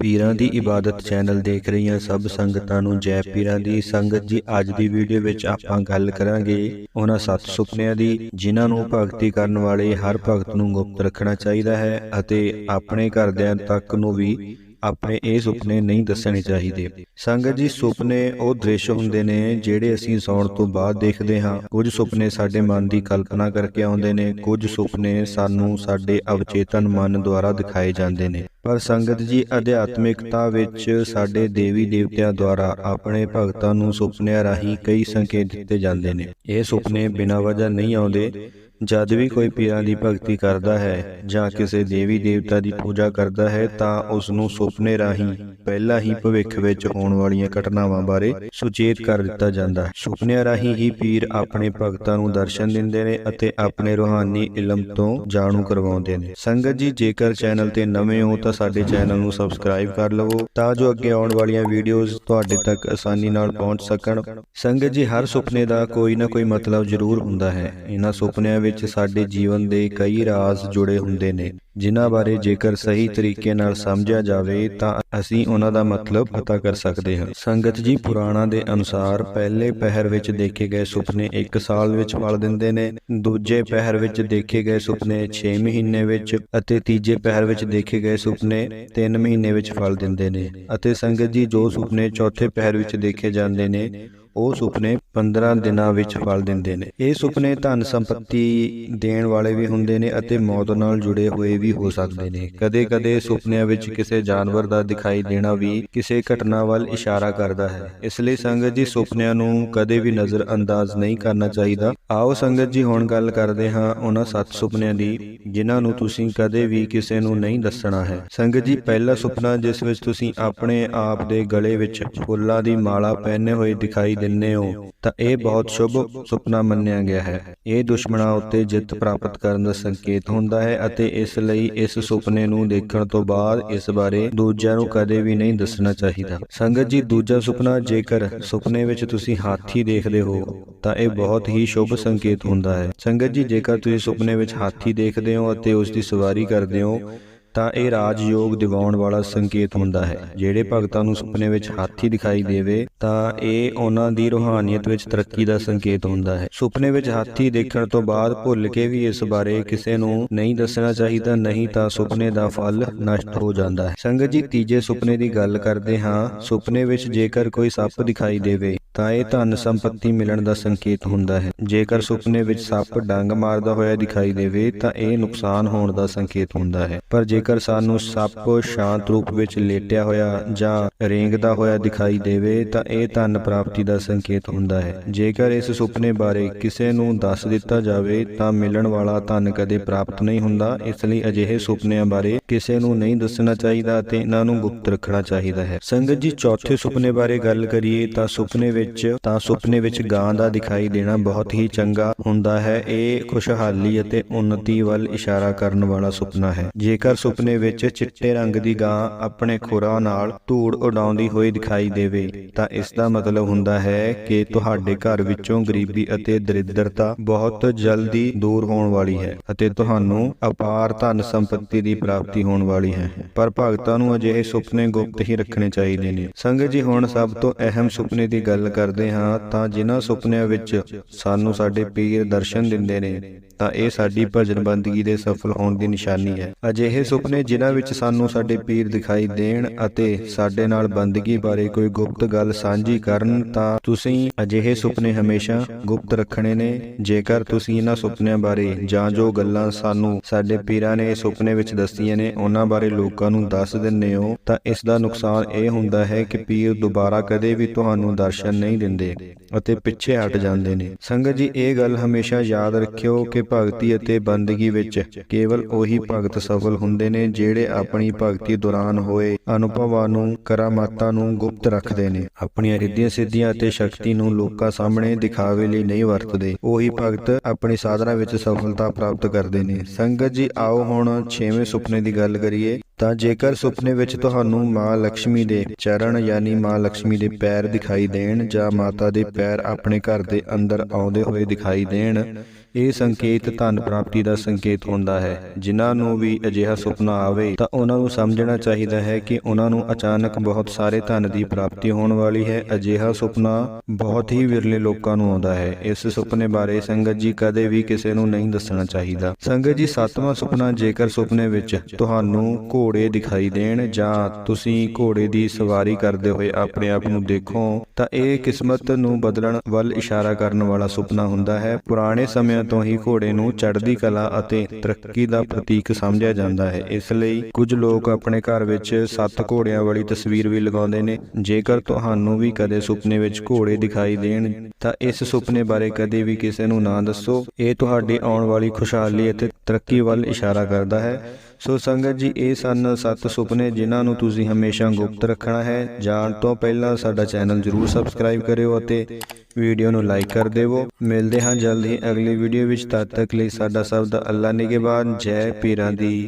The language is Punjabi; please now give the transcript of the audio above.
ਪੀਰਾਂ ਦੀ ਇਬਾਦਤ ਚੈਨਲ ਦੇਖ ਰਹੀਆਂ ਸਭ ਸੰਗਤਾਂ ਨੂੰ ਜੈ ਪੀਰਾਂ ਦੀ ਸੰਗਤ ਜੀ ਅੱਜ ਦੀ ਵੀਡੀਓ ਵਿੱਚ ਆਪਾਂ ਗੱਲ ਕਰਾਂਗੇ ਉਹਨਾਂ ਸੱਤ ਸੁਪਨਿਆਂ ਦੀ ਜਿਨ੍ਹਾਂ ਨੂੰ ਭਗਤੀ ਕਰਨ ਵਾਲੇ ਹਰ ਭਗਤ ਨੂੰ ਗੁਪਤ ਰੱਖਣਾ ਚਾਹੀਦਾ ਹੈ ਅਤੇ ਆਪਣੇ ਘਰਦਿਆਂ ਤੱਕ ਨੂੰ ਵੀ ਆਪਣੇ ਇਹ ਸੁਪਨੇ ਨਹੀਂ ਦੱਸਣੇ ਚਾਹੀਦੇ। ਸੰਗਤ ਜੀ, ਸੁਪਨੇ ਉਹ ਦ੍ਰਿਸ਼ ਹੁੰਦੇ ਨੇ ਜਿਹੜੇ ਅਸੀਂ ਸੌਣ ਤੋਂ ਬਾਅਦ ਦੇਖਦੇ ਹਾਂ। ਕੁਝ ਸੁਪਨੇ ਸਾਡੇ ਮਨ ਦੀ ਕਲਪਨਾ ਕਰਕੇ ਆਉਂਦੇ ਨੇ, ਕੁਝ ਸੁਪਨੇ ਸਾਨੂੰ ਸਾਡੇ ਅਵਚੇਤਨ ਮਨ ਦੁਆਰਾ ਦਿਖਾਏ ਜਾਂਦੇ ਨੇ। ਪਰ ਸੰਗਤ ਜੀ, ਅਧਿਆਤਮਿਕਤਾ ਵਿੱਚ ਸਾਡੇ ਦੇਵੀ ਦੇਵਤਿਆਂ ਦੁਆਰਾ ਆਪਣੇ ਭਗਤਾਂ ਨੂੰ ਸੁਪਨਿਆਂ ਰਾਹੀਂ ਕਈ ਸੰਕੇਤ ਦਿੱਤੇ ਜਾਂਦੇ ਨੇ। ਇਹ ਸੁਪਨੇ ਬਿਨਾਂ ਵਜ੍ਹਾ ਨਹੀਂ ਆਉਂਦੇ। ਜਦ ਵੀ ਕੋਈ ਪੀਰਾਂ ਦੀ ਭਗਤੀ ਕਰਦਾ ਹੈ ਜਾਂ ਕਿਸੇ ਦੇਵੀ ਦੇਵਤਾ ਦੀ ਪੂਜਾ ਕਰਦਾ ਹੈ ਤਾਂ ਉਸ ਨੂੰ ਸੁਪਨੇ ਰਾਹੀਂ ਪਹਿਲਾਂ ਹੀ ਭਵਿੱਖ ਵਿੱਚ ਹੋਣ ਵਾਲੀਆਂ ਘਟਨਾਵਾਂ ਬਾਰੇ ਸੁਚੇਤ ਕਰ ਦਿੱਤਾ ਜਾਂਦਾ ਹੈ। ਸੁਪਨਿਆਂ ਰਾਹੀਂ ਹੀ ਪੀਰ ਆਪਣੇ ਭਗਤਾਂ ਨੂੰ ਦਰਸ਼ਨ ਦਿੰਦੇ ਨੇ ਅਤੇ ਆਪਣੇ ਰੂਹਾਨੀ ਇਲਮ ਤੋਂ ਜਾਣੂ ਕਰਵਾਉਂਦੇ ਨੇ। ਸੰਗਤ ਜੀ ਜੇਕਰ ਚੈਨਲ ਤੇ ਨਵੇਂ ਹੋ ਤਾਂ ਸਾਡੇ ਚੈਨਲ ਨੂੰ ਸਬਸਕ੍ਰਾਈਬ ਕਰ ਲਵੋ ਤਾਂ ਜੋ ਅੱਗੇ ਆਉਣ ਵਾਲੀਆਂ ਵੀਡੀਓਜ਼ ਤੁਹਾਡੇ ਤੱਕ ਆਸਾਨੀ ਨਾਲ ਪਹੁੰਚ ਸਕਣ। ਸੰਗਤ ਜੀ ਹਰ ਸੁਪਨੇ ਦਾ ਕੋਈ ਨਾ ਕੋਈ ਮਤਲਬ ਜ਼ਰੂਰ ਹੁੰਦਾ ਹੈ ਇਹਨਾਂ ਸੁਪਨਿਆਂ ਵਿੱਚ ਸਾਡੇ ਜੀਵਨ ਦੇ ਕਈ ਰਾਜ਼ ਜੁੜੇ ਹੁੰਦੇ ਨੇ। ਜਿਨ੍ਹਾਂ ਬਾਰੇ ਜੇਕਰ ਸਹੀ ਤਰੀਕੇ ਨਾਲ ਸਮਝਿਆ ਜਾਵੇ, ਤਾਂ ਅਸੀਂ ਉਹਨਾਂ ਦਾ ਮਤਲਬ ਪਤਾ ਕਰ ਸਕਦੇ ਹਾਂ। ਸੰਗਤ ਜੀ ਪੁਰਾਣਾ ਦੇ ਅਨੁਸਾਰ ਪਹਿਲੇ ਪਹਿਰ ਵਿੱਚ ਦੇਖੇ ਗਏ ਸੁਪਨੇ 1 ਸਾਲ ਵਿੱਚ ਫਲ ਦਿੰਦੇ ਨੇ, ਦੂਜੇ ਪਹਿਰ ਵਿੱਚ ਦੇਖੇ ਗਏ ਸੁਪਨੇ 6 ਮਹੀਨੇ ਵਿੱਚ ਅਤੇ ਤੀਜੇ ਪਹਿਰ ਵਿੱਚ ਦੇਖੇ ਗਏ ਸੁਪਨੇ 3 ਮਹੀਨੇ ਵਿੱਚ ਫਲ ਦਿੰਦੇ ਨੇ। ਅਤੇ ਸੰਗਤ ਜੀ ਜੋ ਸੁਪਨੇ ਚੌਥੇ ਪਹਿਰ ਵਿੱਚ ਦੇਖੇ ਜਾਂਦੇ ਨੇ ਉਹ ਸੁਪਨੇ 15 ਦਿਨਾਂ ਵਿੱਚ ਫਲ ਦਿੰਦੇ ਨੇ। ਇਹ ਸੁਪਨੇ ਧਨ ਸੰਪਤੀ ਦੇਣ ਵਾਲੇ ਵੀ ਹੁੰਦੇ ਨੇ ਅਤੇ ਮੌਤ ਨਾਲ ਜੁੜੇ ਹੋਏ ਵੀ ਹੋ ਸਕਦੇ ਨੇ। ਕਦੇ-ਕਦੇ ਸੁਪਨਿਆਂ ਵਿੱਚ ਕਿਸੇ ਜਾਨਵਰ ਦਾ ਦਿਖਾਈ ਦੇਣਾ ਵੀ ਕਿਸੇ ਘਟਨਾ ਵੱਲ ਇਸ਼ਾਰਾ ਕਰਦਾ ਹੈ। ਇਸ ਲਈ ਸੰਗਤ ਜੀ ਸੁਪਨਿਆਂ ਨੂੰ ਕਦੇ ਵੀ ਨਜ਼ਰ ਅੰਦਾਜ਼ ਨਹੀਂ ਕਰਨਾ ਚਾਹੀਦਾ। ਆਓ ਸੰਗਤ ਜੀ ਹੁਣ ਗੱਲ ਕਰਦੇ ਹਾਂ ਉਹਨਾਂ ਸੱਤ ਸੁਪਨਿਆਂ ਦੀ, ਜਿਨ੍ਹਾਂ ਨੂੰ ਤੁਸੀਂ ਕਦੇ ਵੀ ਕਿਸੇ ਨੂੰ ਨਹੀਂ ਦੱਸਣਾ ਹੈ। ਸੰਗਤ ਜੀ, ਪਹਿਲਾ ਸੁਪਨਾ ਜਿਸ ਵਿੱਚ ਤੁਸੀਂ ਆਪਣੇ ਆਪ ਦੇ ਗਲੇ ਵਿੱਚ ਫੁੱਲਾਂ ਦੀ ਮਾਲਾ ਪਹਿਨੇ ਹੋਏ ਦਿਖਾਈ ਦੇ ਦਿੰਦੇ ਹੋ ਤਾਂ ਇਹ ਬਹੁਤ ਸ਼ੁਭ ਸੁਪਨਾ ਮੰਨਿਆ ਗਿਆ ਹੈ। ਇਹ ਦੁਸ਼ਮਣਾਂ ਉੱਤੇ ਜਿੱਤ ਪ੍ਰਾਪਤ ਕਰਨ ਦਾ ਸੰਕੇਤ ਹੁੰਦਾ ਹੈ ਅਤੇ ਇਸ ਲਈ ਇਸ ਸੁਪਨੇ ਨੂੰ ਦੇਖਣ ਤੋਂ ਬਾਅਦ ਇਸ ਬਾਰੇ ਦੂਜਿਆਂ ਨੂੰ ਕਦੇ ਵੀ ਨਹੀਂ ਦੱਸਣਾ ਚਾਹੀਦਾ। ਸੰਗਤ ਜੀ ਦੂਜਾ ਸੁਪਨਾ ਜੇਕਰ ਸੁਪਨੇ ਵਿੱਚ ਤੁਸੀਂ ਹਾਥੀ ਦੇਖਦੇ ਹੋ ਤਾਂ ਇਹ ਬਹੁਤ ਹੀ ਸ਼ੁਭ ਸੰਕੇਤ ਹੁੰਦਾ ਹੈ। ਸੰਗਤ ਜੀ ਜੇਕਰ ਤੁਸੀਂ ਸੁਪਨੇ ਵਿੱਚ ਹਾਥੀ ਦੇਖਦੇ ਹੋ ਅਤੇ ਉਸ ਦੀ ਸਵਾਰੀ ਕਰਦੇ ਹੋ ਤਾਂ ਇਹ ਰਾਜ ਯੋਗ ਦਿਵਾਉਣ ਵਾਲਾ ਸੰਕੇਤ ਹੁੰਦਾ ਹੈ। ਜਿਹੜੇ ਭਗਤਾਂ ਨੂੰ ਸੁਪਨੇ ਵਿੱਚ ਹਾਥੀ ਦਿਖਾਈ ਦੇਵੇ ਤਾਂ ਇਹ ਉਹਨਾਂ ਦੀ ਰੂਹਾਨੀਅਤ ਵਿੱਚ ਤਰੱਕੀ ਦਾ ਸੰਕੇਤ ਹੁੰਦਾ ਹੈ। ਸੁਪਨੇ ਵਿੱਚ ਹਾਥੀ ਦੇਖਣ ਤੋਂ ਬਾਅਦ ਭੁੱਲ ਕੇ ਵੀ ਇਸ ਬਾਰੇ ਕਿਸੇ ਨੂੰ ਨਹੀਂ ਦੱਸਣਾ ਚਾਹੀਦਾ ਨਹੀਂ ਤਾਂ ਸੁਪਨੇ ਦਾ ਫਲ ਨਸ਼ਟ ਹੋ ਜਾਂਦਾ ਹੈ। ਸੰਗਤ ਜੀ ਤੀਜੇ ਸੁਪਨੇ ਦੀ ਗੱਲ ਕਰਦੇ ਹਾਂ। ਸੁਪਨੇ ਵਿੱਚ ਜੇਕਰ ਕੋਈ ਸੱਪ ਦਿਖਾਈ ਦੇਵੇ ਤਾਂ ਇਹ ਧਨ ਸੰਪਤੀ ਮਿਲਣ ਦਾ ਸੰਕੇਤ ਹੁੰਦਾ ਹੈ। ਜੇਕਰ ਸੁਪਨੇ ਵਿੱਚ ਸੱਪ ਡੰਗ ਮਾਰਦਾ ਹੋਇਆ ਦਿਖਾਈ ਦੇਵੇ ਤਾਂ ਇਹ ਨੁਕਸਾਨ ਹੋਣ ਦਾ ਸੰਕੇਤ ਹੁੰਦਾ ਹੈ ਪਰ ਜੇਕਰ ਸਾਨੂੰ ਸੱਪ ਸ਼ਾਂਤ ਰੂਪ ਵਿੱਚ ਲੇਟਿਆ ਹੋਇਆ ਜਾਂ ਰੇਂਗਦਾ ਹੋਇਆ ਦਿਖਾਈ ਦੇਵੇ, ਤਾਂ ਇਹ ਧਨ ਪ੍ਰਾਪਤੀ ਦਾ ਸੰਕੇਤ ਹੁੰਦਾ ਹੈ। ਜੇਕਰ ਇਸ ਸੁਪਨੇ ਬਾਰੇ ਕਿਸੇ ਨੂੰ ਦੱਸ ਦਿੱਤਾ ਜਾਵੇ, ਤਾਂ ਮਿਲਣ ਵਾਲਾ ਧਨ ਕਦੇ ਪ੍ਰਾਪਤ ਨਹੀਂ ਹੁੰਦਾ। ਇਸ ਲਈ ਅਜਿਹੇ ਸੁਪਨਿਆਂ ਬਾਰੇ ਕਿਸੇ ਨੂੰ ਨਹੀਂ ਦੱਸਣਾ ਚਾਹੀਦਾ ਅਤੇ ਇਹਨਾਂ ਨੂੰ ਗੁਪਤ ਰੱਖਣਾ ਚਾਹੀਦਾ ਹੈ। ਸੰਗਤ ਜੀ, ਚੌਥੇ ਸੁਪਨੇ ਬਾਰੇ ਗੱਲ ਕਰੀਏ, ਤਾਂ ਸੁਪਨੇ ਵਿੱਚ, ਤਾਂ ਸੁਪਨੇ ਵਿੱਚ ਗਾਂ ਦਾ ਦਿਖਾਈ ਦੇਣਾ ਬਹੁਤ ਹੀ ਚੰਗਾ ਹੁੰਦਾ ਹੈ। ਇਹ ਖੁਸ਼ਹਾਲੀ ਅਤੇ ਉન્નਤੀ ਵੱਲ ਇਸ਼ਾਰਾ ਕਰਨ ਵਾਲਾ ਸੁਪਨਾ ਹੈ। ਜੇਕਰ ਸੁਪਨੇ ਵਿੱਚ ਚਿੱਟੇ ਰੰਗ ਦੀ ਗਾਂ ਆਪਣੇ ਖੁਰਾ ਨਾਲ ਧੂੜ ਉਡਾਉਂਦੀ ਹੋਈ ਦਿਖਾਈ ਦੇਵੇ, ਤਾਂ ਇਸ ਦਾ ਮਤਲਬ ਹੁੰਦਾ ਹੈ ਕਿ ਤੁਹਾਡੇ ਘਰ ਵਿੱਚੋਂ ਗਰੀਬੀ ਅਤੇ ਦਰਿਦਰਤਾ ਬਹੁਤ ਜਲਦੀ ਦੂਰ ਹੋਣ ਵਾਲੀ ਹੈ ਅਤੇ ਤੁਹਾਨੂੰ ਅਪਾਰ ਧਨ ਸੰਪਤੀ ਦੀ ਪ੍ਰਾਪਤੀ ਹੋਣ ਵਾਲੀ ਹੈ। ਪਰ ਭਗਤਾਂ ਨੂੰ ਅਜਿਹੇ ਸੁਪਨੇ ਗੁਪਤ ਹੀ ਰੱਖਣੇ ਚਾਹੀਦੇ ਨੇ। ਸੰਗਤ ਜੀ, ਹੁਣ ਸਭ ਤੋਂ ਅਹਿਮ ਸੁਪਨੇ ਦੀ ਗੱਲ ਕਰਦੇ ਹਾਂ, ਤਾਂ ਜਿਨ੍ਹਾਂ ਸੁਪਨਿਆਂ ਵਿੱਚ ਸਾਨੂੰ ਸਾਡੇ ਪੀਰ ਦਰਸ਼ਨ ਦਿੰਦੇ ਨੇ ਤਾਂ ਇਹ ਸਾਡੀ ਭਜਨ ਬੰਦਗੀ ਦੇ ਸਫਲ ਹੋਣ ਦੀ ਨਿਸ਼ਾਨੀ ਹੈ। ਅਜਿਹੇ ਸੁਪਨੇ ਜਿਨ੍ਹਾਂ ਵਿੱਚ ਸਾਨੂੰ ਸਾਡੇ ਪੀਰ ਦਿਖਾਈ ਦੇਣ ਅਤੇ ਸਾਡੇ ਨਾਲ ਬੰਦਗੀ ਬਾਰੇ ਕੋਈ ਗੁਪਤ ਗੱਲ ਸਾਂਝੀ ਕਰਨ ਤਾਂ ਤੁਸੀਂ ਅਜਿਹੇ ਸੁਪਨੇ ਹਮੇਸ਼ਾ ਗੁਪਤ ਰੱਖਣੇ ਨੇ। ਜੇਕਰ ਤੁਸੀਂ ਇਹਨਾਂ ਸੁਪਨਿਆਂ ਬਾਰੇ ਜਾਂ ਜੋ ਗੱਲਾਂ ਸਾਨੂੰ ਸਾਡੇ ਪੀਰਾਂ ਨੇ ਸੁਪਨੇ ਵਿੱਚ ਦੱਸੀਆਂ ਨੇ, ਉਹਨਾਂ ਬਾਰੇ ਲੋਕਾਂ ਨੂੰ ਦੱਸ ਦਿੰਦੇ ਹੋ, ਤਾਂ ਇਸ ਦਾ ਨੁਕਸਾਨ ਇਹ ਹੁੰਦਾ ਹੈ ਕਿ ਪੀਰ ਦੁਬਾਰਾ ਕਦੇ ਵੀ ਤੁਹਾਨੂੰ ਦਰਸ਼ਨ ਨਹੀਂ ਦਿੰਦੇ ਅਤੇ ਪਿੱਛੇ ਹਟ ਜਾਂਦੇ ਨੇ। ਸੰਗਤ ਜੀ, ਇਹ ਗੱਲ ਹਮੇਸ਼ਾ ਯਾਦ ਰੱਖਿਓ ਕਿ ਭਗਤੀ ਅਤੇ ਬੰਦਗੀ ਵਿੱਚ। ਕੇਵਲ ਉਹੀ ਭਗਤ ਸਫਲ ਹੁੰਦੇ ਨੇ ਜਿਹੜੇ ਆਪਣੀ ਭਗਤੀ ਦੌਰਾਨ ਹੋਏ ਅਨੁਭਵਾਂ ਨੂੰ, ਕਰਾਮਾਤਾਂ ਨੂੰ ਗੁਪਤ ਰੱਖਦੇ ਨੇ। ਆਪਣੀਆਂ ਰਿੱਧੀਆਂ ਸਿੱਧੀਆਂ ਅਤੇ ਸ਼ਕਤੀ ਨੂੰ ਲੋਕਾਂ ਸਾਹਮਣੇ ਦਿਖਾਵੇ ਲਈ ਨਹੀਂ ਵਰਤਦੇ। ਉਹੀ ਭਗਤ ਆਪਣੀ ਸਾਧਨਾ ਵਿੱਚ ਸਫਲਤਾ ਪ੍ਰਾਪਤ ਕਰਦੇ ਨੇ। ਸੰਗਤ ਜੀ, ਆਓ ਹੁਣ 6ਵੇਂ ਸੁਪਨੇ ਦੀ ਗੱਲ ਕਰੀਏ। ਤਾਂ ਜੇਕਰ ਸੁਪਨੇ ਵਿੱਚ ਤੁਹਾਨੂੰ ਮਾਂ ਲక్ష్ਮੀ ਦੇ ਚਰਨ ਯਾਨੀ ਮਾਂ ਲక్ష్ਮੀ ਦੇ ਪੈਰ ਦਿਖਾਈ ਦੇਣ ਜਾਂ ਮਾਤਾ ਦੇ ਪੈਰ ਆਪਣੇ ਘਰ ਦੇ ਅੰਦਰ ਆਉਂਦੇ ਹੋਏ ਦਿਖਾਈ ਦੇਣ ਇਹ ਸੰਕੇਤ ਧਨ ਪ੍ਰਾਪਤੀ ਦਾ ਸੰਕੇਤ ਹੁੰਦਾ ਹੈ। ਜਿਨ੍ਹਾਂ ਨੂੰ ਵੀ ਅਜਿਹਾ ਸੁਪਨਾ ਆਵੇ, ਤਾਂ ਉਹਨਾਂ ਨੂੰ ਸਮਝਣਾ ਚਾਹੀਦਾ ਹੈ ਕਿ ਉਹਨਾਂ ਨੂੰ ਅਚਾਨਕ ਬਹੁਤ ਸਾਰੇ ਧਨ ਦੀ ਪ੍ਰਾਪਤੀ ਹੋਣ ਵਾਲੀ ਹੈ। ਅਜਿਹਾ ਸੁਪਨਾ ਬਹੁਤ ਹੀ ਵਿਰਲੇ ਲੋਕਾਂ ਨੂੰ ਆਉਂਦਾ ਹੈ। ਇਸ ਸੁਪਨੇ ਬਾਰੇ ਸੰਗਤ ਜੀ ਕਦੇ ਵੀ ਕਿਸੇ ਨੂੰ ਨਹੀਂ ਦੱਸਣਾ ਚਾਹੀਦਾ। ਸੰਗਤ ਜੀ, ਸੱਤਵਾਂ ਸੁਪਨਾ, ਜੇਕਰ ਸੁਪਨੇ ਵਿੱਚ ਤੁਹਾਨੂੰ ਘੋੜੇ ਦਿਖਾਈ ਦੇਣ ਜਾਂ ਤੁਸੀਂ ਘੋੜੇ ਦੀ ਸਵਾਰੀ ਕਰਦੇ ਹੋਏ ਆਪਣੇ ਆਪ ਨੂੰ ਦੇਖੋ, ਤਾਂ ਇਹ ਕਿਸਮਤ ਨੂੰ ਬਦਲਣ ਵੱਲ ਇਸ਼ਾਰਾ ਕਰਨ ਵਾਲਾ ਸੁਪਨਾ ਹੁੰਦਾ ਹੈ। ਪੁਰਾਣੇ ਸਮਿਆਂ ਤੋਂ ਹੀ ਘੋੜੇ ਨੂੰ ਚੜ੍ਹਦੀ ਕਲਾ ਅਤੇ ਤਰੱਕੀ ਦਾ ਪ੍ਰਤੀਕ ਸਮਝਿਆ ਜਾਂਦਾ ਹੈ। ਇਸ ਲਈ ਕੁਝ ਲੋਕ ਆਪਣੇ ਘਰ ਵਿੱਚ ਸੱਤ ਘੋੜਿਆਂ ਵਾਲੀ ਤਸਵੀਰ ਵੀ ਲਗਾਉਂਦੇ ਨੇ। ਜੇਕਰ ਤੁਹਾਨੂੰ ਵੀ ਕਦੇ ਸੁਪਨੇ ਵਿੱਚ ਘੋੜੇ ਦਿਖਾਈ ਦੇਣ, ਤਾਂ ਇਸ ਸੁਪਨੇ ਬਾਰੇ ਕਦੇ ਵੀ ਕਿਸੇ ਨੂੰ ਨਾ ਦੱਸੋ। ਇਹ ਤੁਹਾਡੀ ਆਉਣ ਵਾਲੀ ਖੁਸ਼ਹਾਲੀ ਅਤੇ ਤਰੱਕੀ ਵੱਲ ਇਸ਼ਾਰਾ ਕਰਦਾ ਹੈ। ਸੋ ਸੰਗਤ ਜੀ, ਇਹ ਸਨ ਸੱਤ ਸੁਪਨੇ ਜਿਨ੍ਹਾਂ ਨੂੰ ਤੁਸੀਂ ਹਮੇਸ਼ਾ ਗੁਪਤ ਰੱਖਣਾ ਹੈ। ਜਾਣ ਤੋਂ ਪਹਿਲਾਂ ਸਾਡਾ ਚੈਨਲ ਜਰੂਰ ਸਬਸਕ੍ਰਾਈਬ ਕਰਿਓ ਅਤੇ ਵੀਡੀਓ ਨੂੰ ਲਾਈਕ ਕਰ ਦੇਵੋ। ਮਿਲਦੇ ਹਾਂ ਜਲਦ ਹੀ ਅਗਲੀ ਵੀਡੀਓ ਵਿੱਚ। ਤਦ ਤੱਕ ਲਈ ਸਾਡਾ ਸਭ ਦਾ ਅੱਲਾ ਨਿਗਹਿਬਾਨ। ਜੈ ਪੀਰਾਂ ਦੀ